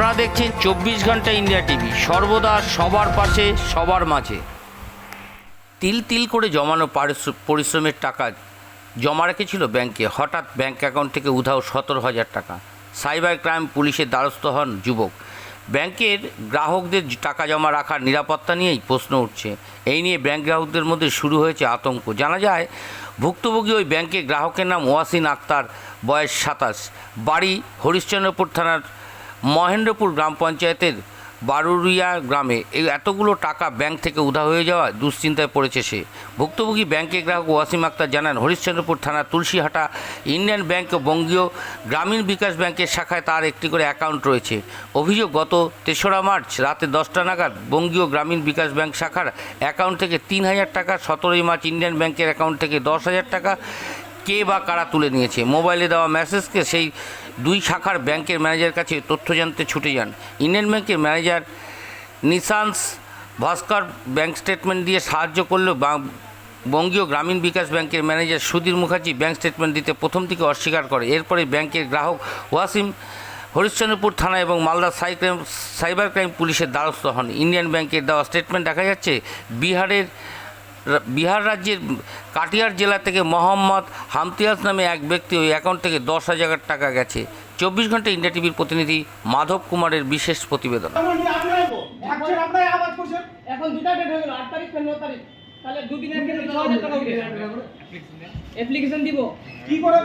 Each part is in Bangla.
আপনারা দেখছেন চব্বিশ ঘণ্টা ইন্ডিয়া টিভি। সর্বদা সবার পাশে, সবার মাঝে। তিল তিল করে জমানো পরিশ্রমের টাকা জমা রেখেছিল ব্যাংকে। হঠাৎ ব্যাংক অ্যাকাউন্ট থেকে উধাও সতেরো হাজার টাকা। সাইবার ক্রাইম পুলিশের দ্বারস্থ হন যুবক। ব্যাংকের গ্রাহকদের টাকা জমা রাখার নিরাপত্তা নিয়েই প্রশ্ন উঠছে। এই নিয়ে ব্যাংক গ্রাহকদের মধ্যে শুরু হয়েছে আতঙ্ক। জানা যায়, ভুক্তভোগী ওই ব্যাংকের গ্রাহকের নাম ওয়াসিন আক্তার, বয়স সাতাশ। বাড়ি হরিশ্চন্দ্রপুর থানার মহেন্দ্রপুর গ্রাম পঞ্চায়েতের বারুরিয়া গ্রামে এই এতগুলো টাকা ব্যাংক থেকে উধা হয়ে যাওয়া দুশ্চিন্তায় পড়েছে সে। ভুক্তভোগী ব্যাংকের গ্রাহক ওয়াসিম আক্তার জানান, হরিশ্চন্দ্রপুর থানা তুলসীহাটা ইন্ডিয়ান ব্যাংক ও বঙ্গীয় গ্রামীণ বিকাশ ব্যাংকের শাখায় তার একটি করে অ্যাকাউন্ট রয়েছে। অভিযোগ, গত তেসরা মার্চ রাতে দশটা নাগাদ বঙ্গীয় গ্রামীণ বিকাশ ব্যাংক শাখার অ্যাকাউন্ট থেকে তিন হাজার টাকা, সতেরোই মার্চ ইন্ডিয়ান ব্যাংকের অ্যাকাউন্ট থেকে দশ হাজার টাকা কে বা কারা তুলে নিয়েছে? মোবাইলে দেওয়া মেসেজকে সেই দুই শাখার ব্যাংকের ম্যানেজার কাছে তথ্য জানতে ছুটে যান। ইন্ডিয়ান ব্যাংকের manager Nishans Bhaskar bank statement দিয়ে সাহায্য করলেও বঙ্গীয় গ্রামীণ বিকাশ ব্যাংকের manager Sudhir Mukherjee bank statement দিতে প্রথম থেকে অস্বীকার করে। এরপরে ব্যাংকের গ্রাহক ওয়াসিম হরিশ্চন্দ্রপুর থানা এবং মালদা সাই ক্রাইম সাইবার ক্রাইম পুলিশের দ্বারস্থ হন। ইন্ডিয়ান ব্যাংকের দেওয়া স্টেটমেন্ট দেখা যাচ্ছে বিহারের বিহার রাজ্যের কাটিয়ার জেলা থেকে মোহাম্মদ হামতিয়াস নামে এক ব্যক্তি ওই অ্যাকাউন্ট থেকে দশ হাজার টাকা গেছে। চব্বিশ ঘণ্টা ইন্ডিয়া টিভির প্রতিনিধি মাধব কুমারের বিশেষ প্রতিবেদন। অ্যাপ্লিকেশন দিব। কি করে।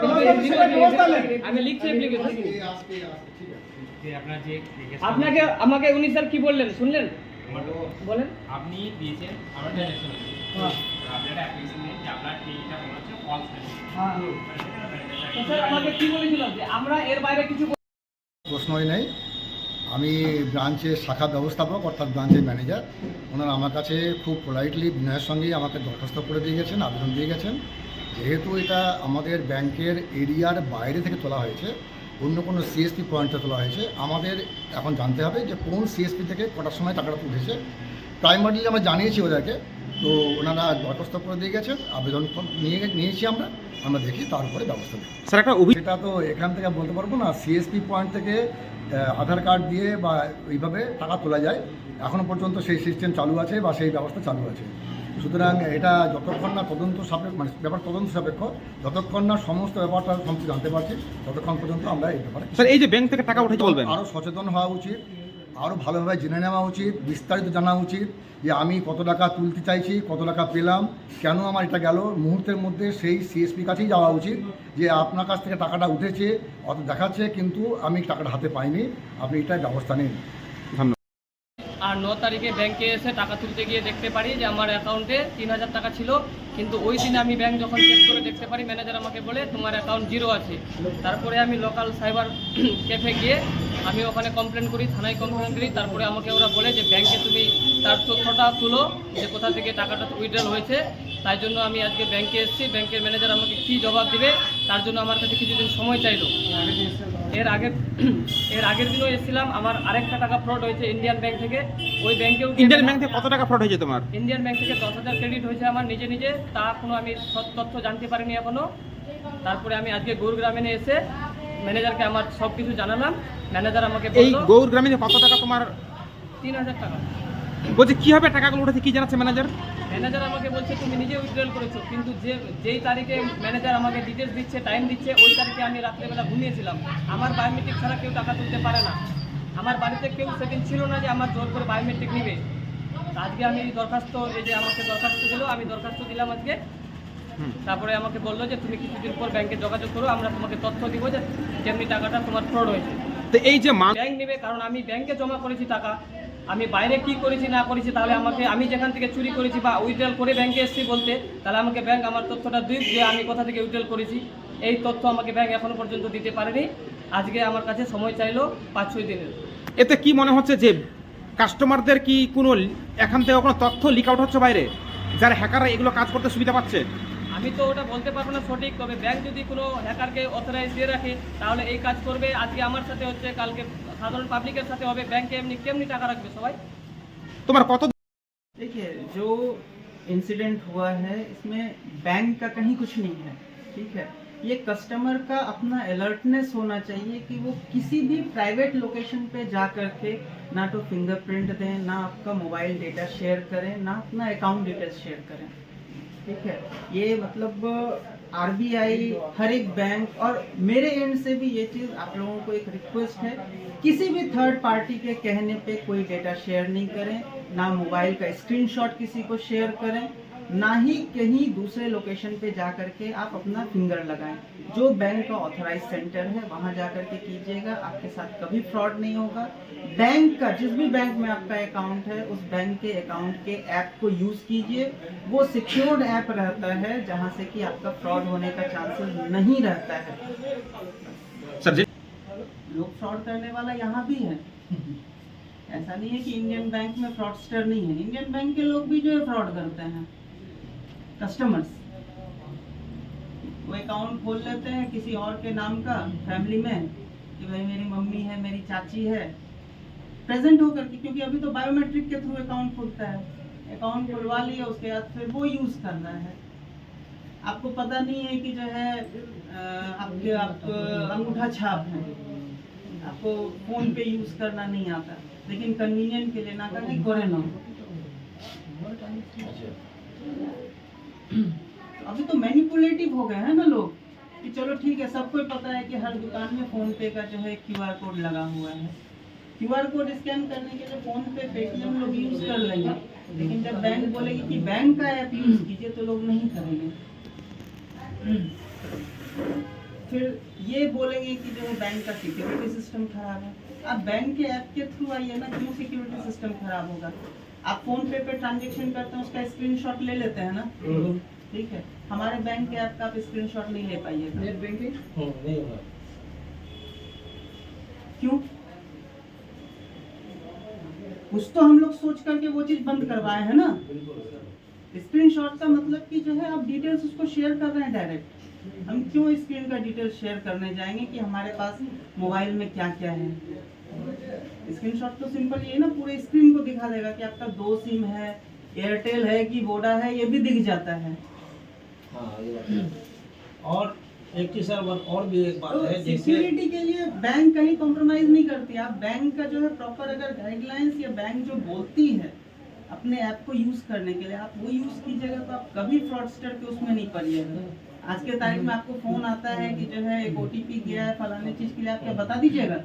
আমি লিখছি অ্যাপ্লিকেশন আপনাকে আমাকে উনি স্যার কি বললেন? শুনলেন? বলেন। আপনি দিয়েছেন আমরা প্রশ্নই নেই। আমি ব্রাঞ্চের শাখা ব্যবস্থাপক, অর্থাৎ ব্রাঞ্চের ম্যানেজার। ওনারা আমার কাছে খুব পোলাইটলি বিনয়ের সঙ্গেই আমাকে দরখাস্ত করে দিয়ে গেছেন, আবেদন দিয়ে গেছেন। যেহেতু এটা আমাদের ব্যাংকের এরিয়ার বাইরে থেকে তোলা হয়েছে, অন্য কোনো সিএসপি পয়েন্টে তোলা হয়েছে, আমাদের এখন জানতে হবে যে কোন সিএসপি থেকে কটার সময় টাকাটা তুলেছে। প্রাইমারিলি আমরা জানিয়েছি ওদেরকে তো ওনারা দরখাস্ত করে দিয়ে গেছেন আবেদন নিয়ে নিয়েছি আমরা আমরা দেখি তারপরে ব্যবস্থা নেব। স্যার একটা সেটা তো এখান থেকে বলতে পারব না সিএসপি পয়েন্ট থেকে আধার কার্ড দিয়ে বা ওইভাবে টাকা তোলা যায়। এখনও পর্যন্ত সেই সিস্টেম চালু আছে বা সেই ব্যবস্থা চালু আছে। সুতরাং এটা যতক্ষণ না তদন্ত সাপেক্ষ মানে ব্যাপার তদন্ত সাপেক্ষ যতক্ষণ না সমস্ত ব্যাপারটা সমস্ত জানতে পারছি ততক্ষণ পর্যন্ত আমরা এই ব্যাপারে স্যার এই যে ব্যাংক থেকে টাকা উঠেছে বলবেন। আরও সচেতন হওয়া উচিত। আরও ভালোভাবে জেনে নেওয়া উচিত, বিস্তারিত জানা উচিত যে আমি কত টাকা তুলতে চাইছি, কত টাকা পেলাম, কেন আমার এটা গেল। মুহূর্তের মধ্যে সেই সিএসপি কাছেই যাওয়া উচিত যে আপনার কাছ থেকে টাকাটা উঠেছে, অত দেখাচ্ছে, কিন্তু আমি টাকাটা হাতে পাইনি, আপনি এটার ব্যবস্থা নিন। আর ন তারিখে ব্যাংকে এসে টাকা তুলতে গিয়ে দেখতে পারি যে আমার অ্যাকাউন্টে তিন হাজার টাকা ছিল। কিন্তু ওই দিন আমি ব্যাংক যখন চেক করে দেখতে পারি ম্যানেজার আমাকে বলে, তোমার অ্যাকাউন্ট জিরো আছে। তারপরে আমি লোকাল সাইবার ক্যাফে গিয়ে আমি ওখানে কমপ্লেন করি, থানায় কমপ্লেন করি। তারপরে আমাকে ওরা বলে যে, ব্যাংকে তুমি তার তথ্যটা তুলো, যে কোথা থেকে টাকাটা উইথড্রল হয়েছে। তাই জন্য আমি আজকে ব্যাংকে এসেছি। ব্যাংকের ম্যানেজার আমাকে কী জবাব দিবে, তার জন্য আমার কাছে কিছুদিন সময় চাইলো। এর আগের এর আগের দিনও এসেছিলাম আমার আরেকটা টাকা ফ্রড হয়েছে ইন্ডিয়ান ব্যাংক থেকে। ওই ব্যাংকেও ইন্ডিয়ান ব্যাংক থেকে কত টাকা ফ্রড হয়েছে তোমার? ইন্ডিয়ান ব্যাংক থেকে দশ হাজার ক্রেডিট হয়েছে আমার নিজে নিজে তা কোনো আমি সৎ তথ্য জানতে পারিনি এখনও। তারপরে আমি আজকে গৌরগ্রামে এসে ম্যানেজারকে আমার সব কিছু জানালাম। ম্যানেজার আমাকে এই গৌর গ্রামে কত টাকা তোমার? তিন হাজার টাকা। বলছে কীভাবে টাকাগুলো উঠেছে কি জানাচ্ছে ম্যানেজার ম্যানেজার আমাকে বলছে তুমি নিজে উইথড্রল করেছ। কিন্তু যে যেই তারিখে ম্যানেজার আমাকে ডিটেলস দিচ্ছে টাইম দিচ্ছে ওই তারিখে আমি রাত্রেবেলা ঘুমিয়েছিলাম। আমার বায়োমেট্রিক ছাড়া কেউ টাকা তুলতে পারে না। আমার বাড়িতে কেউ সেদিন ছিল না যে আমার জোর করে বায়োমেট্রিক নিবে। আজকে আমি দরখাস্ত এই যে আমাকে দরখাস্ত দিল আমি দরখাস্ত দিলাম আজকে। তারপরে আমাকে বলল যে তুমি কিছুদিন পর ব্যাংকে যোগাযোগ করো আমরা তোমাকে তথ্য দিব যে যেমনি টাকাটা তোমার ফ্রড হয়েছে। তো এই যে ব্যাংক নেবে কারণ আমি ব্যাংকে জমা করেছি টাকা। আমি বাইরে কি করেছি না করেছি তাহলে আমাকে আমি যেখান থেকে চুরি করেছি বা উইথড্রল করে ব্যাংকে এসেছি বলতে তাহলে আমাকে ব্যাংক আমার তথ্যটা দিক যে আমি কোথা থেকে উইথড্রল করেছি। এই তথ্য আমাকে ব্যাংক এখনও পর্যন্ত দিতে পারেনি। আজকে আমার কাছে সময় চাইলো পাঁচ ছয় দিনের। এতে কি মনে হচ্ছে যে কাস্টমারদের কি কোনো এখান থেকে কোনো তথ্য লিক আউট হচ্ছে বাইরে? যারা হ্যাকাররা এগুলো কাজ করতে সুবিধা পাচ্ছে? আমি তো ওটা বলতে পারব না সঠিক তবে ব্যাংক যদি কোনো হ্যাকারকে অথরাইজ দিয়ে রাখে তাহলে এই কাজ করবে। আজকে আমার সাথে হচ্ছে কালকে সাধারণ পাবলিকের সাথে হবে ব্যাংকে এমনি কেমনি টাকা রাখবে সবাই তোমার কত देखिए जो इंसिडेंट हुआ है इसमें बैंक का कहीं कुछ नहीं है ठीक है ये कस्टमर का अपना अलर्टनेस होना चाहिए कि वो किसी भी प्राइवेट लोकेशन पे जा करके ना तो फिंगरप्रिंट दें ना आपका मोबाइल डेटा शेयर करें ना अपना अकाउंट डिटेल्स शेयर करें ठीक है ये मतलब आरबीआई, हर एक बैंक और मेरे एंड से भी ये चीज़ आप लोगों को एक रिक्वेस्ट है, किसी भी थर्ड पार्टी के कहने पे कोई डेटा शेयर नहीं करें, ना मोबाइल का स्क्रीनशॉट किसी को शेयर करें ना ही कहीं दूसरे लोकेशन पे जा करके आप अपना फिंगर लगाएँ। जो बैंक का ऑथराइज सेंटर है वहाँ जा करके कीजिएगा। आपके साथ कभी फ्रॉड नहीं होगा। बैंक का जिस भी बैंक में आपका अकाउंट है उस बैंक के अकाउंट के ऐप को यूज़ कीजिए। वो सिक्योर्ड ऐप रहता है जहाँ से कि आपका फ्रॉड होने का चांसेस नहीं रहता है। सर जी। लोग फ्रॉड करने वाला यहाँ भी है। ऐसा नहीं है कि इंडियन बैंक में फ्रॉडस्टर नहीं है। इंडियन बैंक के लोग भी जो है फ्रॉड करते हैं। कस्टमर्स वो अकाउंट खोल लेते हैं किसी और के नाम का फैमिली में, कि भाई मेरी मम्मी है, मेरी चाची है। प्रेजेंट होकर के, क्योंकि अभी तो बायोमेट्रिक के थ्रू अकाउंट खुलता है। अकाउंट खुलवा लिया उसके बाद फिर वो यूज़ करना है। आपको पता नहीं है कि जो है आपके, आप, अंगूठा छाप है। आपको फ़ोन पे यूज़ करना नहीं आता। लेकिन कन्वीनियंट के लिए ना करें, करे ना। तो अभी तो मैनिपुलेटिव हो गए हैं ना लोग, कि चलो ठीक है, सबको पता है कि हर दुकान में फ़ोन पे का जो है क्यूआर कोड लगा हुआ है। क्यूआर कोड स्कैन करने के लिए फ़ोन पे पेटीएम लोग यूज़ कर लेंगे। लेकिन जब बैंक बोलेगी कि बैंक का ऐप यूज़ कीजिए तो लोग नहीं करेंगे। फिर ये बोलेंगे कि जो है बैंक का सिक्योरिटी सिस्टम खराब है। अब बैंक के ऐप के थ्रू आइए ना, क्यों सिक्योरिटी सिस्टम खराब होगा? आप फ़ोन पे पे ट्रांजेक्शन करते हैं उसका स्क्रीनशॉट ले लेते हैं ना? ठीक है। हमारे बैंक के ऐप का आप स्क्रीनशॉट नहीं ले पाइएगा। नेट बैंकिंग क्यों? कुछ तो हम लोग सोच करके वो चीज़ बंद करवाए है ना? स्क्रीनशॉट का मतलब कि जो है आप डिटेल्स उसको शेयर कर रहे हैं डायरेक्ट हम क्यों स्क्रीन का डिटेल्स शेयर करने जाएँगे कि हमारे पास मोबाइल में क्या क्या है? स्क्रीनशॉट तो सिंपल ये ना पूरे स्क्रीन को दिखा देगा कि आपका दो सिम है एयरटेल है कि वोडा है ये भी दिख जाता है। और एक चीज़ सर और भी एक बात तो है सिक्योरिटी के लिए बैंक कहीं कॉम्प्रोमाइज नहीं करती। आप बैंक का जो है प्रॉपर अगर गाइडलाइंस या बैंक जो बोलती है अपने ऐप को यूज़ करने के लिए आप वो यूज़ कीजिएगा तो आप कभी फ्रॉडस्टर के उसमें नहीं पड़िएगा। आज के तारीख में आपको फ़ोन आता है कि जो है एक ओटीपी गया है फलाने चीज़ के लिए आप क्या बता दीजिएगा?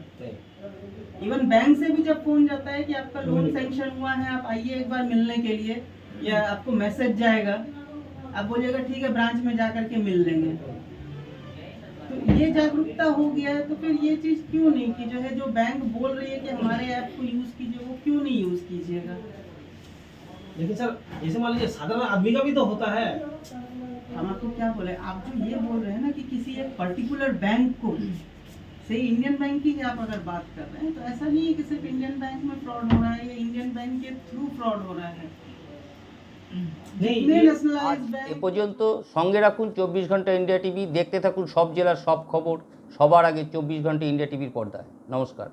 इवन बैंक से भी जब फ़ोन जाता है कि आपका लोन सेंक्शन हुआ है आप आइए एक बार मिलने के लिए या आपको मैसेज जाएगा आप बोलिएगा ठीक है ब्रांच में जा करके मिल लेंगे। तो ये जागरूकता हो गया है तो फिर ये चीज़ क्यों नहीं कि जो है जो बैंक बोल रही है कि हमारे ऐप को यूज़ कीजिए वो क्यों नहीं यूज़ कीजिएगा? लेकिन सर जैसे मान लीजिए साधारण आदमी का भी तो होता है। हम आपको क्या बोले आप जो ये बोल रहे हैं ना कि किसी एक पर्टिकुलर बैंक को से इंडियन बैंक की आप अगर बात कर रहे हैं तो ऐसा नहीं है कि सिर्फ इंडियन बैंक में फ्रॉड हो रहा है या इंडियन बैंक के थ्रू फ्रॉड हो रहा है नहीं जितने ये- nationalized আজ এ बैंक পর্যন্ত সঙ্গে রাখুন চব্বিশ ঘন্টা ইন্ডিয়া টিভি দেখতে থাকুন সব জেলার সব খবর সবার আগে চব্বিশ ঘন্টা ইন্ডিয়া টিভির পর্দায় নমস্কার